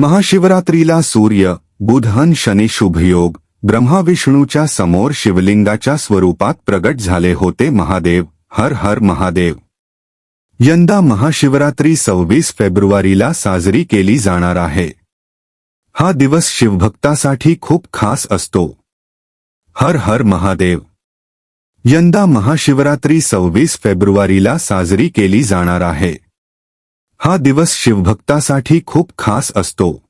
महाशिवरात्रीला सूर्य बुधन शनी शुभयोग ब्रह्मा विष्णूच्या समोर शिवलिंगाच्या स्वरूपात प्रगट झाले होते महादेव हर हर महादेव. यंदा महाशिवरात्री सव्वीस फेब्रुवारीला साजरी केली जाणार आहे. हा दिवस शिवभक्तासाठी खूप खास असतो. हर हर महादेव. यंदा महाशिवरात्री सव्वीस फेब्रुवारीला साजरी केली जाणार आहे. हा दिवस शिवभक्तासाठी खूप खास असतो.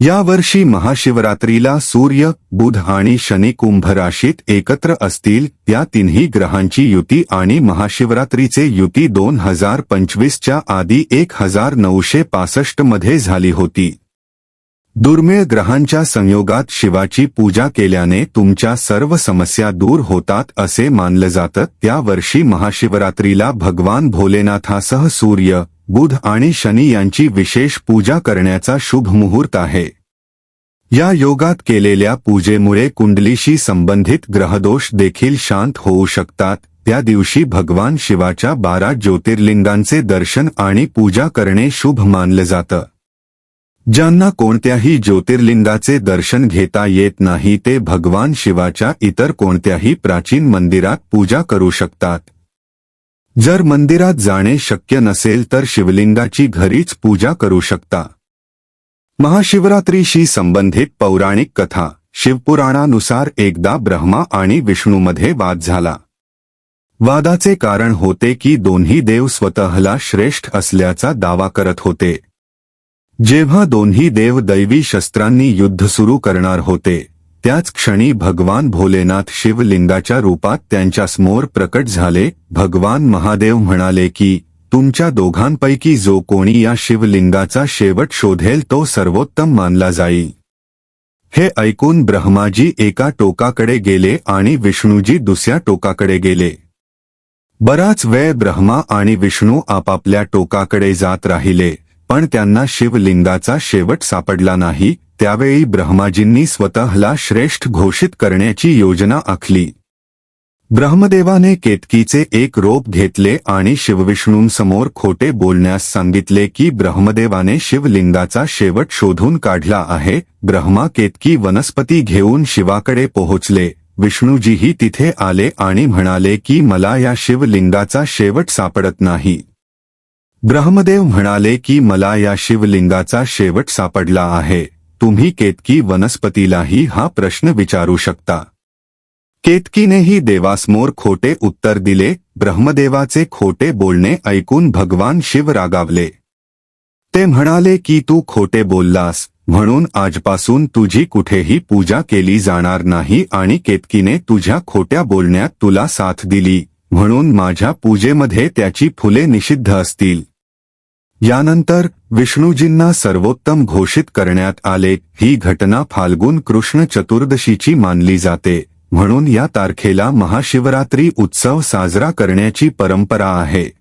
यावर्षी महाशिवरात्रीला सूर्य बुध आणि शनी कुंभ राशीत एकत्र असतील या तिन्ही ग्रहांची युती आणि महाशिवरात्रीचे युती दोन हजार पंचवीसच्या आधी एक हजार नऊशे पासष्टमध्ये झाली होती. दुर्मिळ ग्रहांच्या संयोगात शिवाची पूजा केल्याने तुमच्या सर्व समस्या दूर होतात असे मानलं जातं. त्यावर्षी महाशिवरात्रीला भगवान भोलेनाथासह सूर्य बुध आणि शनी यांची विशेष पूजा करण्याचा शुभ मुहूर्त आहे. या योगात केलेल्या पूजेमुळे कुंडलीशी संबंधित ग्रहदोष देखील शांत होऊ शकतात. त्या दिवशी भगवान शिवाच्या बारा ज्योतिर्लिंगांचे दर्शन आणि पूजा करणे शुभ मानलं जातं. ज्यांना कोणत्याही ज्योतिर्लिंगाचे दर्शन घेता येत नाही ते भगवान शिवाच्या इतर कोणत्याही प्राचीन मंदिरात पूजा करू शकतात. जर मंदिरात जाणे शक्य नसेल तर शिवलिंगाची घरीच पूजा करू शकता. महाशिवरात्रीशी संबंधित पौराणिक कथा शिवपुराणानुसार एकदा ब्रह्मा आणि विष्णूमध्ये वाद झाला. वादाचे कारण होते की दोन्ही देव स्वतःला श्रेष्ठ असल्याचा दावा करत होते. जेव्हा दोन्ही देव दैवी शस्त्रांनी युद्ध सुरू करणार होते त्याच क्षणी भगवान भोलेनाथ शिवलिंगाच्या रूपात त्यांच्यासमोर प्रकट झाले. भगवान महादेव म्हणाले की तुमच्या दोघांपैकी जो कोणी या शिवलिंगाचा शेवट शोधेल तो सर्वोत्तम मानला जाईल हे ऐकून ब्रह्माजी एका टोकाकडे गेले आणि विष्णूजी दुसऱ्या टोकाकडे गेले. बराच वेळ ब्रह्मा आणि विष्णू आपापल्या टोकाकडे जात राहिले पण त्यांना शिवलिंगाचा शेवट सापडला नाही. त्यावेळी ब्रह्माजींनी स्वतःला श्रेष्ठ घोषित करण्याची योजना आखली. ब्रह्मदेवाने केतकीचे एक रोप घेतले आणि शिवविष्णूंसमोर खोटे बोलण्यास सांगितले की ब्रह्मदेवाने शिवलिंगाचा शेवट शोधून काढला आहे ब्रह्मा केतकी वनस्पती घेऊन शिवाकडे पोहोचले विष्णूजीही तिथे आले आणि म्हणाले की मला या शिवलिंगाचा शेवट सापडत नाही. ब्रह्मदेव म्हणाले की मला या शिवलिंगाचा शेवट सापडला आहे. तुम्ही केतकी वनस्पतीलाही हा प्रश्न विचारू शकता. केतकीनेही देवासमोर खोटे उत्तर दिले ब्रह्मदेवाचे खोटे बोलणे ऐकून भगवान शिव रागावले. ते म्हणाले की तू खोटे बोललास म्हणून आजपासून तुझी कुठेही पूजा केली जाणार नाही आणि केतकीने तुझ्या खोट्या बोलण्यात तुला साथ दिली म्हणून माझ्या पूजेमध्ये त्याची फुले निषिद्ध असतील. यानंतर विष्णूजींना सर्वोत्तम घोषित करण्यात आले. ही घटना फाल्गुन कृष्ण चतुर्दशीची मानली जाते. म्हणून या तारखेला महाशिवरात्री उत्सव साजरा करण्याची परंपरा आहे.